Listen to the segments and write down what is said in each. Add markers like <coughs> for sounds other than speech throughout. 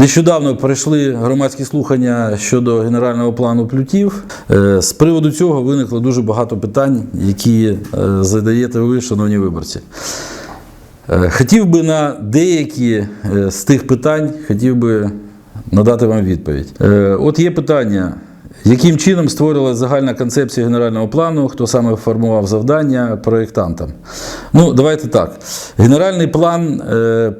Нещодавно пройшли громадські слухання щодо генерального плану плютів. Е, З приводу цього виникло дуже багато питань, які е, задаєте ви, шановні виборці. Е, Хотів би на деякі з тих питань хотів би надати вам відповідь. От є питання. Яким чином створювалася загальна концепція генерального плану, хто саме формував завдання проєктантам? Ну, давайте так. Генеральний план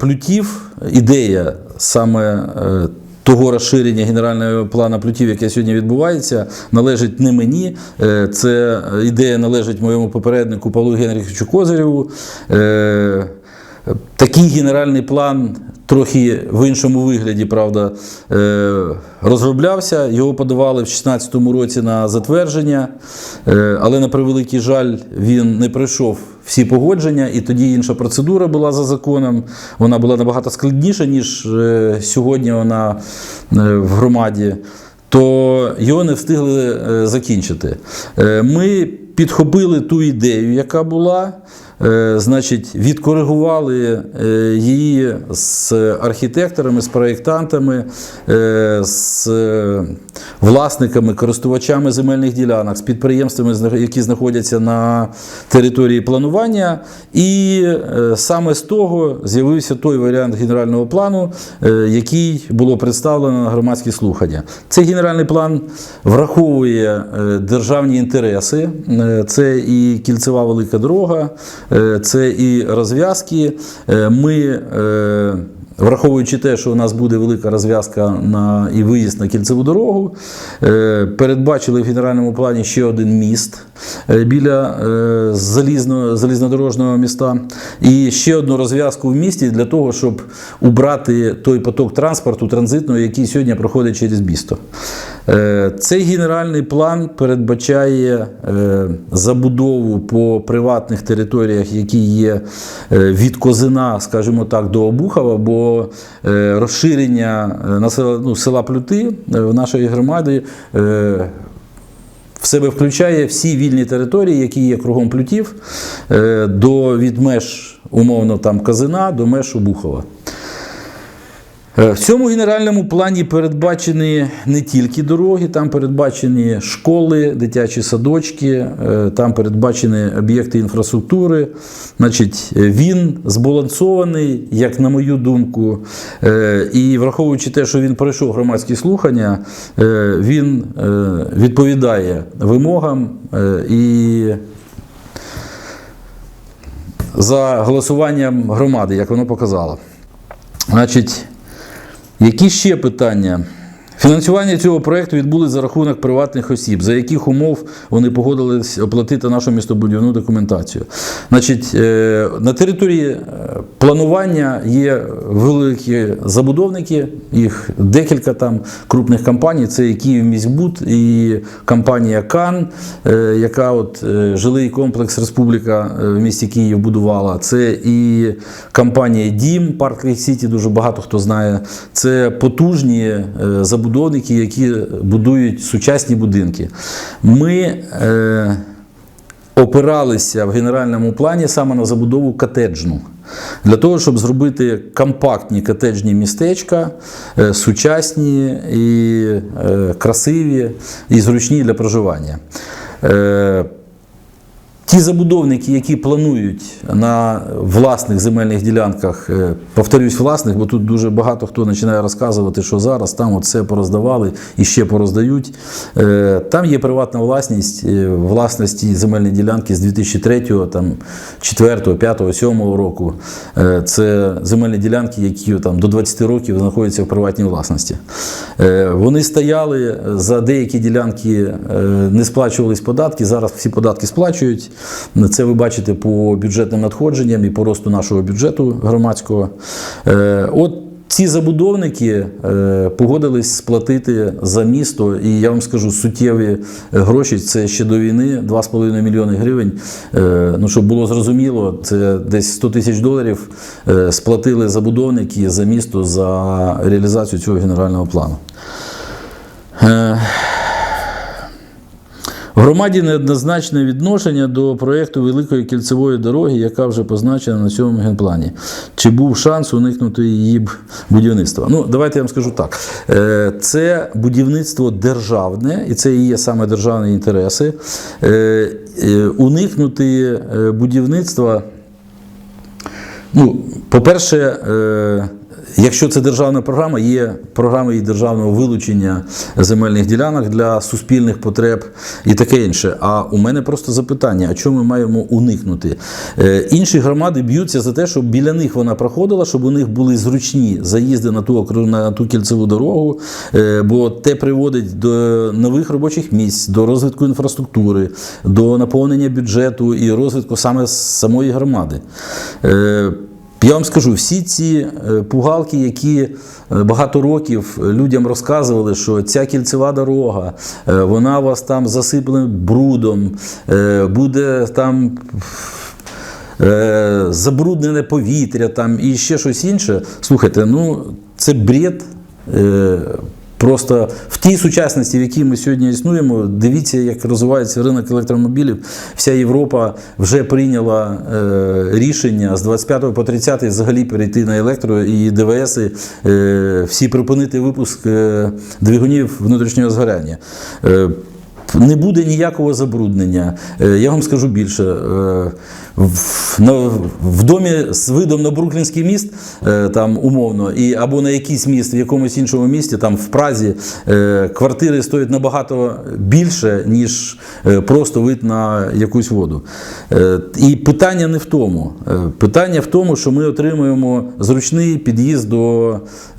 плютів, ідея саме е, того розширення генерального плану плютів, яке сьогодні відбувається, належить не мені. Е, Це ідея належить моєму попереднику Павлу Генриховичу Козирєву. Е, Такий генеральний план трохи в іншому вигляді, правда, е, розроблявся. Його подавали в 2016 році на затвердження, е, але на превеликий жаль, він не пройшов всі погодження, і тоді інша процедура була за законом. Вона була набагато складніша, ніж е, сьогодні вона е, в громаді. То його не встигли е, закінчити. Ми підхопили ту ідею, яка була. Е, Значить, відкоригували е, її з архітекторами, з проєктантами, е, з власниками, користувачами земельних ділянок, з підприємствами, які знаходяться на території планування. І саме з того з'явився той варіант генерального плану, який було представлено на громадські слухання. Цей генеральний план враховує державні інтереси. Це і кільцева велика дорога, це і розв'язки. Е, Ми, е, враховуючи те, що у нас буде велика розв'язка на і виїзд на кільцеву дорогу, е, передбачили в генеральному плані ще один міст е, біля е, залізно, залізнодорожного міста і ще одну розв'язку в місті для того, щоб убрати той поток транспорту транзитного, який сьогодні проходить через місто. Е, Цей генеральний план передбачає е, забудову по приватних територіях, які є е, від Козина, скажімо так, до Обухова, бо розширення ну, села Плюти в нашій громаді е, в себе включає всі вільні території, які є кругом плютів, до від меж, умовно, там Казина до меж Обухова. Е, В цьому генеральному плані передбачені не тільки дороги, там передбачені школи, дитячі садочки, е, там передбачені об'єкти інфраструктури. Значить, він збалансований, як на мою думку, е, і враховуючи те, що він пройшов громадські слухання, він відповідає вимогам і за голосуванням громади, як воно показало. Значить, які ще питання? Фінансування цього проєкту відбулося за рахунок приватних осіб, за яких умов вони погодились оплатити нашу містобудівну документацію. Значить, е, на території е, планування є великі забудовники, їх декілька там крупних компаній. Це і Київміськбуд, і компанія Кан, е, яка от жилий комплекс Республіка в місті Київ будувала. Це і компанія Дім, Парк Сіті, дуже багато хто знає. Це потужні е, забудовники, які будують сучасні будинки. Ми е, опиралися в генеральному плані саме на забудову котеджну. Для того, щоб зробити компактні котеджні містечка, е, сучасні і е, красиві і зручні для проживання. Ті забудовники, які планують на власних земельних ділянках, е, повторюсь, власних, бо тут дуже багато хто починає розказувати, що зараз там от все пороздавали і ще пороздають. Е, Там є приватна власність, е, власності земельні ділянки з 2003, там, 4, 5, 7 року. Це земельні ділянки, які там, до 20 років знаходяться в приватній власності. Вони стояли за деякі ділянки, не сплачувались податки. Зараз всі податки сплачують. Це ви бачите по бюджетним надходженням і по росту нашого бюджету громадського. Е, От ці забудовники е, погодились сплатити за місто, і я вам скажу, суттєві гроші це ще до війни 2,5 мільйони гривень. Е, Ну, щоб було зрозуміло, це десь 100 тисяч доларів е, сплатили забудовники за місто за реалізацію цього генерального плану. В громаді неоднозначне відношення до проєкту Великої кільцевої дороги, яка вже позначена на цьому генплані. Чи був шанс уникнути її будівництва? Ну, давайте я вам скажу так. Е, Це будівництво державне, і це і є саме державні інтереси. Е, е, Уникнути будівництва. Ну, по-перше, якщо це державна програма, є програми і державного вилучення земельних ділянок для суспільних потреб і таке інше. А у мене просто запитання: а чому ми маємо уникнути? Е, Інші громади б'ються за те, щоб біля них вона проходила, щоб у них були зручні заїзди на ту на ту кільцеву дорогу, е, бо те приводить до нових робочих місць, до розвитку інфраструктури, до наповнення бюджету і розвитку саме самої громади. Е, я вам скажу, всі ці е, пугалки, які е, багато років людям розказували, що ця кільцева дорога, е, вона вас там засиплена брудом, е, буде там. е, Забруднене повітря там і ще щось інше. Слухайте, ну це бред. Просто в тій сучасності, в якій ми сьогодні існуємо, дивіться, як розвивається ринок електромобілів. Вся Європа вже прийняла е, рішення з 25 по 30 взагалі перейти на електро і ДВС, е, всі припинити випуск е, двигунів внутрішнього згоряння. Е, не буде ніякого забруднення. Е, Я вам скажу більше. е, В, на, в домі з видом на Бруклінський міст, е, там умовно, і, або на якийсь міст в якомусь іншому місті, там в Празі, е, квартири стоять набагато більше, ніж е, просто вид на якусь воду. Е, І питання не в тому. Е, Питання в тому, що ми отримуємо зручний під'їзд до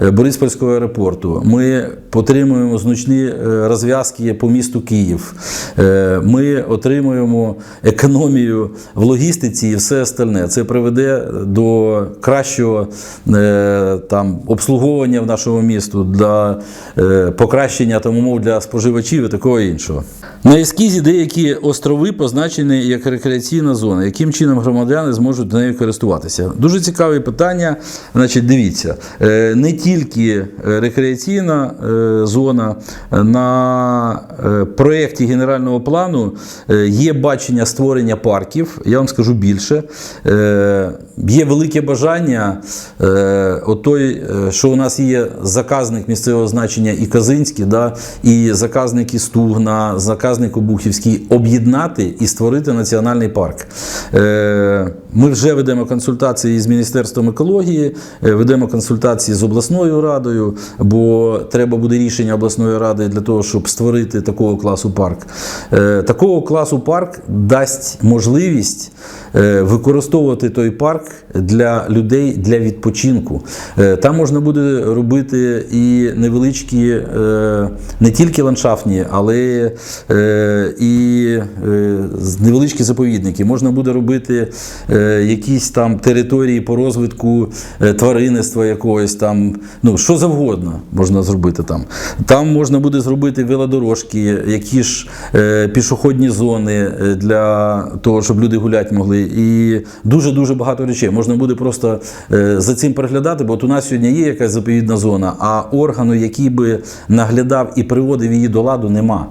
е, Бориспільського аеропорту. Ми отримуємо зручні е, розв'язки по місту Київ. Е, Ми отримуємо економію в логістиці і все остальне. Це приведе до кращого е, там, обслуговування в нашому місту, для е, покращення там, умов для споживачів і такого іншого. На ескізі деякі острови позначені як рекреаційна зона. Яким чином громадяни зможуть нею користуватися? Дуже цікаве питання. Значить, дивіться, е, не тільки рекреаційна зона на проєкті генерального плану є бачення створення парків. Я вам скажу більше. Е, Є велике бажання, е, отой, е, що у нас є заказник місцевого значення і Казинський, да, і заказник і Стугна, заказник Обухівський об'єднати і створити національний парк. Е, Ми вже ведемо консультації з Міністерством екології, е, ведемо консультації з обласною радою, бо треба буде рішення обласної ради для того, щоб створити такого класу парк. Е, Такого класу парк дасть можливість використовувати той парк для людей для відпочинку. Е, Там можна буде робити і невеличкі, е, не тільки ландшафтні, але е, і е, невеличкі заповідники. Можна буде робити е, якісь там території по розвитку е, тваринництва якогось там, ну що завгодно можна зробити там. Там можна буде зробити велодорожки, які ж е, пішохідні зони е, для того, щоб люди гуляти могли. І дуже-дуже багато речей. Можна буде просто е, за цим переглядати, бо от у нас сьогодні є якась заповідна зона, а органу, який би наглядав і приводив її до ладу, нема.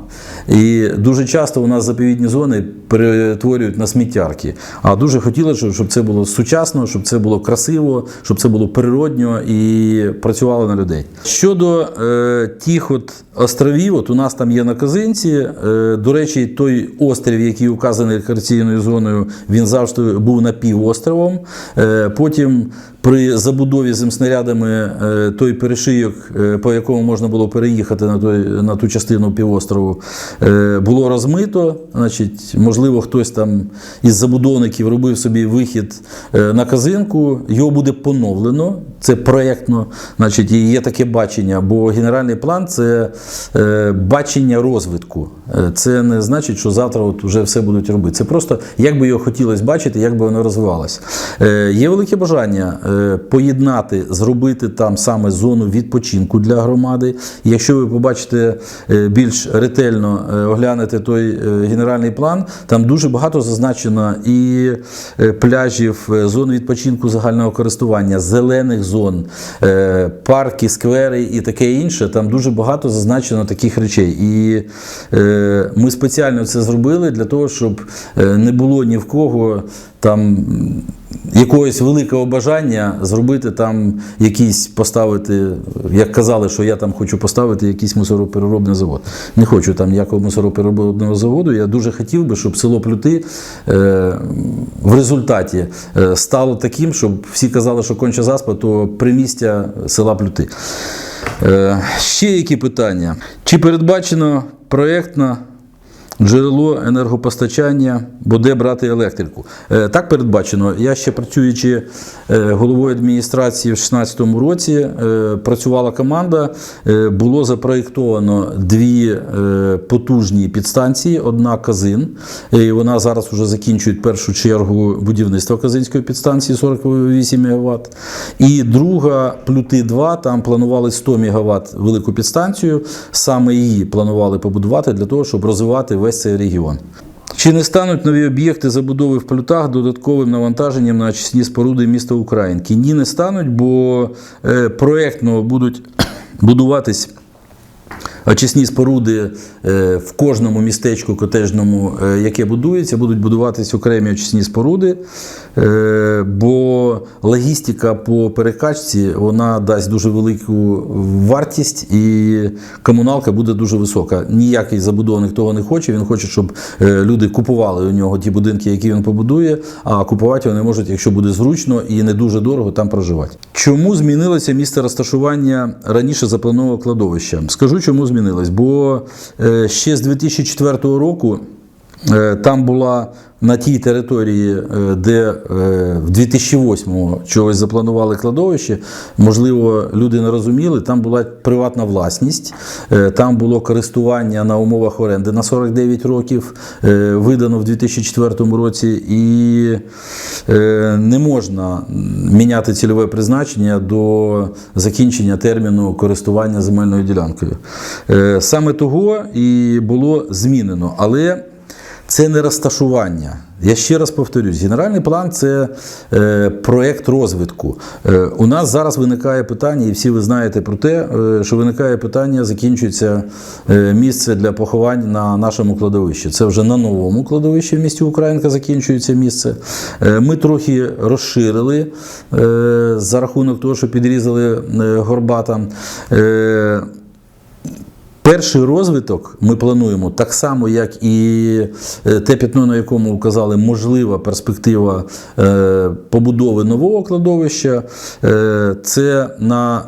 І дуже часто у нас заповідні зони перетворюють на сміттярки. А дуже хотілося, щоб- це було сучасно, щоб це було красиво, щоб це було природньо і працювало на людей. Щодо е, тих от островів, от у нас там є на Казинці. Е, до речі, той острів, який указаний рекреаційною зоною, він завжди був напівостровом. Е, потім при забудові земснарядами е, той перешийок, е, по якому можна було переїхати на, той, на ту частину півострову, е, було розмито. Значить, можливо, хтось там із забудовників робив собі вихід на казинку, його буде поновлено. Це проєктно, значить, і є таке бачення, бо генеральний план це е, бачення розвитку. Е, Це не значить, що завтра от вже все будуть робити. Це просто як би його хотілося бачити, як би воно розвивалося. Е, Є велике бажання е, поєднати, зробити там саме зону відпочинку для громади. Якщо ви побачите е, більш ретельно е, оглянете той е, генеральний план, там дуже багато зазначено і е, пляжів, е, зон відпочинку загального користування, зелених зон, е, парки, сквери і таке інше. Там дуже багато зазначено таких речей. І е, ми спеціально це зробили для того, щоб е, не було ні в кого там якогось великого бажання зробити там якийсь поставити, як казали, що я там хочу поставити якийсь мусоропереробний завод. Не хочу там ніякого мусоропереробного заводу. Я дуже хотів би, щоб село Плюти е, в результаті е, стало таким, щоб всі казали, що конча заспа, то примістя села Плюти. Е, ще які питання? Чи передбачено проєктна джерело енергопостачання, бо де брати електрику. Е, Так передбачено. Я ще працюючи е, головою адміністрації в 2016 році, е, працювала команда. Було запроєктовано дві потужні підстанції. Одна Казин, і вона зараз вже закінчує першу чергу будівництва Казинської підстанції 48 МВт. І друга плюти 2 там планували 100 МВт велику підстанцію. Саме її планували побудувати для того, щоб розвивати весь цей регіон. Чи не стануть нові об'єкти забудови в плютах додатковим навантаженням на очисні споруди міста Українки? Ні, не стануть, бо е, проєктно будуть <coughs> будуватись очисні споруди е, в кожному містечку котежному, е, яке будується, будуть будуватись окремі очисні споруди, е, бо логістика по перекачці вона дасть дуже велику вартість і комуналка буде дуже висока. Ніякий забудовник того не хоче. Він хоче, щоб люди купували у нього ті будинки, які він побудує, а купувати вони можуть, якщо буде зручно і не дуже дорого там проживати. Чому змінилося місце розташування раніше запланованого кладовища? Скажу, чому змінилось, бо е, ще з 2004 року. Е, Там була на тій території, е, де е, в 2008-му чогось запланували кладовище, можливо, люди не розуміли, там була приватна власність, е, там було користування на умовах оренди на 49 років, видано в 2004 році, і не можна міняти цільове призначення до закінчення терміну користування земельною ділянкою. Саме того і було змінено. Але це не розташування. Я ще раз повторюсь: генеральний план це е, проєкт розвитку. Е, у нас зараз виникає питання, і всі ви знаєте про те, е, що виникає питання, закінчується е, місце для поховань на нашому кладовищі. Це вже на новому кладовищі в місті Українка закінчується місце. Е, ми трохи розширили е, за рахунок того, що підрізали е, горбата. Е, Перший розвиток ми плануємо так само, як і е, те п'ятно, на якому вказали можлива перспектива е, побудови нового кладовища. Е, Це на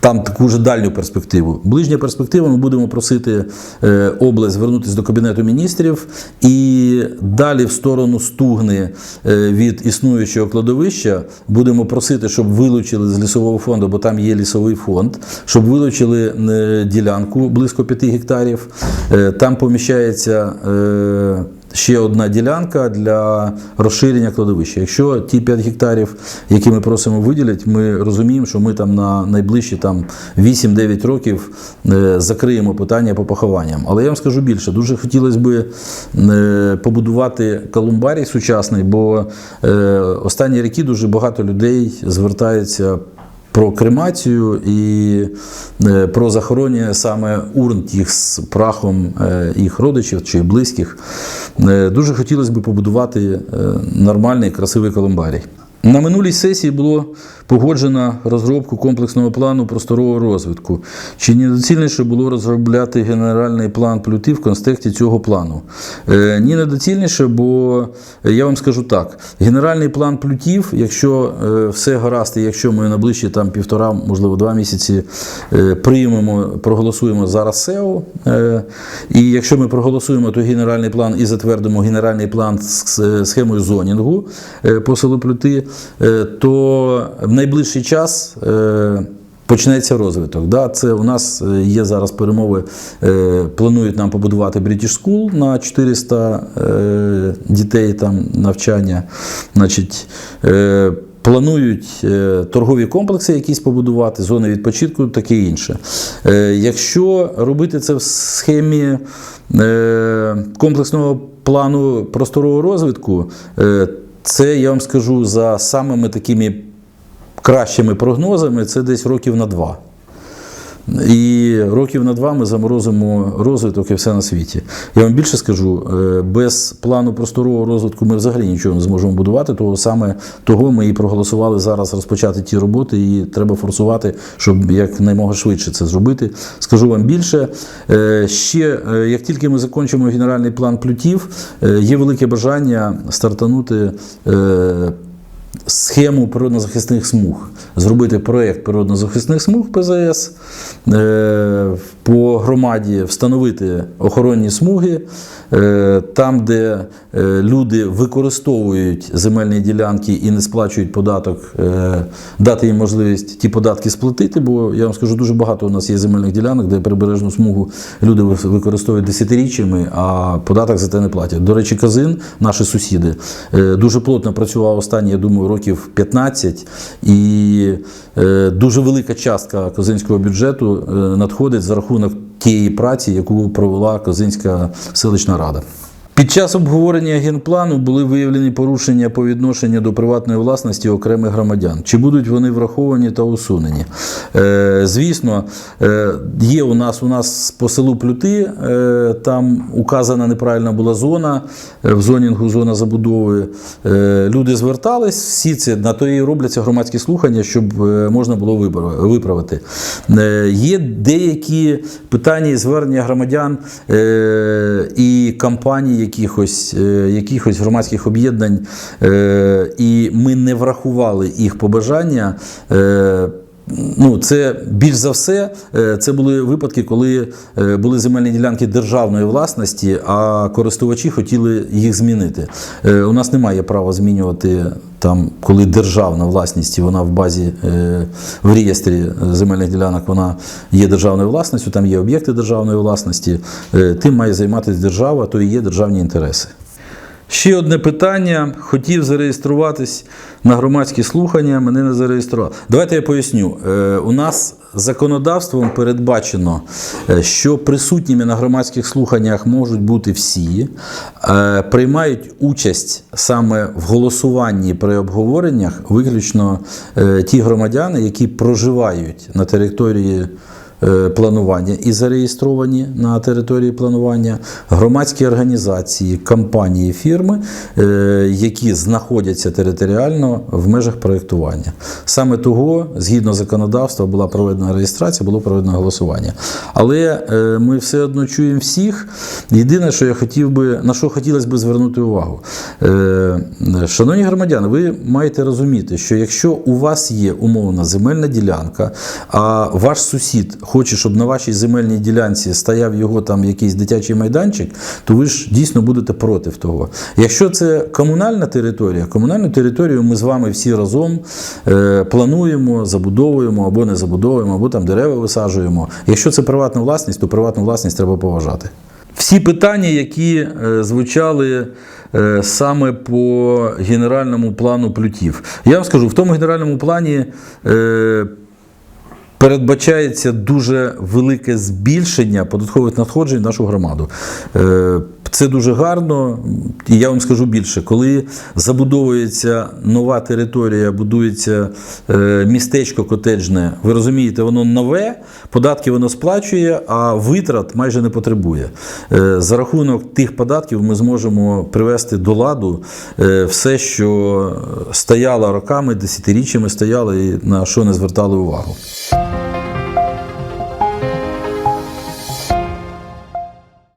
там таку ж дальню перспективу. Ближня перспектива ми будемо просити е, область звернутися до Кабінету міністрів і далі в сторону стугни е, від існуючого кладовища будемо просити, щоб вилучили з лісового фонду, бо там є лісовий фонд, щоб вилучили е, ділянку близько 5 гектарів. Там поміщається. Ще одна ділянка для розширення кладовища. Якщо ті 5 гектарів, які ми просимо виділити, ми розуміємо, що ми там на найближчі там 8-9 років е, закриємо питання по похованням. Але я вам скажу більше, дуже хотілося б е, побудувати колумбарій сучасний, бо е, останні роки дуже багато людей звертаються про кремацію і про захоронення саме урн тих з прахом е, їх родичів чи близьких. Е, Дуже хотілося б побудувати е, нормальний, красивий колумбарій. На минулій сесії було погоджено розробку комплексного плану просторового розвитку. Чи недоцільніше було розробляти генеральний план плюти в контексті цього плану? Е, Ні, недоцільніше, бо е, я вам скажу так: генеральний план плютів, якщо е, все гаразд, і якщо ми на ближчі там півтора, можливо, два місяці е, приймемо, проголосуємо зараз СЕО, е, і якщо ми проголосуємо той генеральний план і затвердимо генеральний план з схемою зонінгу е, по селу Плюти, е, то найближчий час. е, Почнеться розвиток. Да, це у нас е, є зараз перемови. е, Планують нам побудувати British School на 400 е, дітей там навчання. Значить, Планують торгові комплекси якісь побудувати, зони відпочинку, таке інше. Якщо робити це в схемі комплексного плану просторового розвитку, це я вам скажу за самими такими кращими прогнозами це десь років на два. І років на два ми заморозимо розвиток і все на світі. Я вам більше скажу, е, без плану просторового розвитку ми взагалі нічого не зможемо будувати. Того саме того ми і проголосували зараз розпочати ті роботи, і треба форсувати, щоб якнаймога швидше це зробити. Скажу вам більше. е, Ще е, як тільки ми закінчимо генеральний план плютів, є велике бажання стартанути. Схему природно-захисних смуг, зробити проєкт природно-захисних смуг ПЗС е, по громаді, встановити охоронні смуги е, там, де е, люди використовують земельні ділянки і не сплачують податок, дати їм можливість ті податки сплатити. Бо я вам скажу, дуже багато у нас є земельних ділянок, де прибережну смугу люди використовують десятиріччями, а податок за те не платять. До речі, Казин, наші сусіди, дуже плотно працював останні, я думаю, років 15, і е, дуже велика частка козинського бюджету е, надходить за рахунок тієї праці, яку провела Козинська селищна рада. Під час обговорення генплану були виявлені порушення по відношенню до приватної власності окремих громадян. Чи будуть вони враховані та усунені? Е, звісно, е, є у нас у нас по селу Плюти, е, там указана неправильна була зона е, в зонінгу, зона забудови. Е, люди звертались, всі це на то і робляться громадські слухання, щоб е, можна було виправити. Е, є деякі питання і звернення громадян е, і компаній, якихось, е, якихось громадських об'єднань, е, і ми не врахували їх побажання. Ну, це більш за все, е, це були випадки, коли е, були земельні ділянки державної власності, а користувачі хотіли їх змінити. Е, У нас немає права змінювати там, коли державна власність, вона в базі в реєстрі земельних ділянок вона є державною власністю, там є об'єкти державної власності. Тим має займатися держава, то і є державні інтереси. Ще одне питання. Хотів зареєструватись на громадські слухання, мене не зареєстрували. Давайте я поясню. Е, У нас законодавством передбачено, е, що присутніми на громадських слуханнях можуть бути всі, е, приймають участь саме в голосуванні при обговореннях виключно ті громадяни, які проживають на території планування і зареєстровані на території планування, громадські організації, компанії, фірми, е, які знаходяться територіально в межах проєктування. Саме того, згідно законодавства, була проведена реєстрація, було проведено голосування. Але е, ми все одно чуємо всіх. Єдине, що я хотів би, на що хотілося б звернути увагу. Е, Шановні громадяни, ви маєте розуміти, що якщо у вас є умовна земельна ділянка, а ваш сусід хоче, щоб на вашій земельній ділянці стояв його там якийсь дитячий майданчик, то ви ж дійсно будете проти того. Якщо це комунальна територія, комунальну територію ми з вами всі разом е, плануємо, забудовуємо або не забудовуємо, або там дерева висаджуємо. Якщо це приватна власність, то приватну власність треба поважати. Всі питання, які е, звучали е, саме по генеральному плану плютів. Я вам скажу, в тому генеральному плані. Е, Передбачається дуже велике збільшення податкових надходжень в нашу громаду. Це дуже гарно, і я вам скажу більше, коли забудовується нова територія, будується е, містечко котеджне, ви розумієте, воно нове, податки воно сплачує, а витрат майже не потребує. Е, За рахунок тих податків ми зможемо привести до ладу е, все, що стояло роками, десятиріччями стояло і на що не звертали увагу.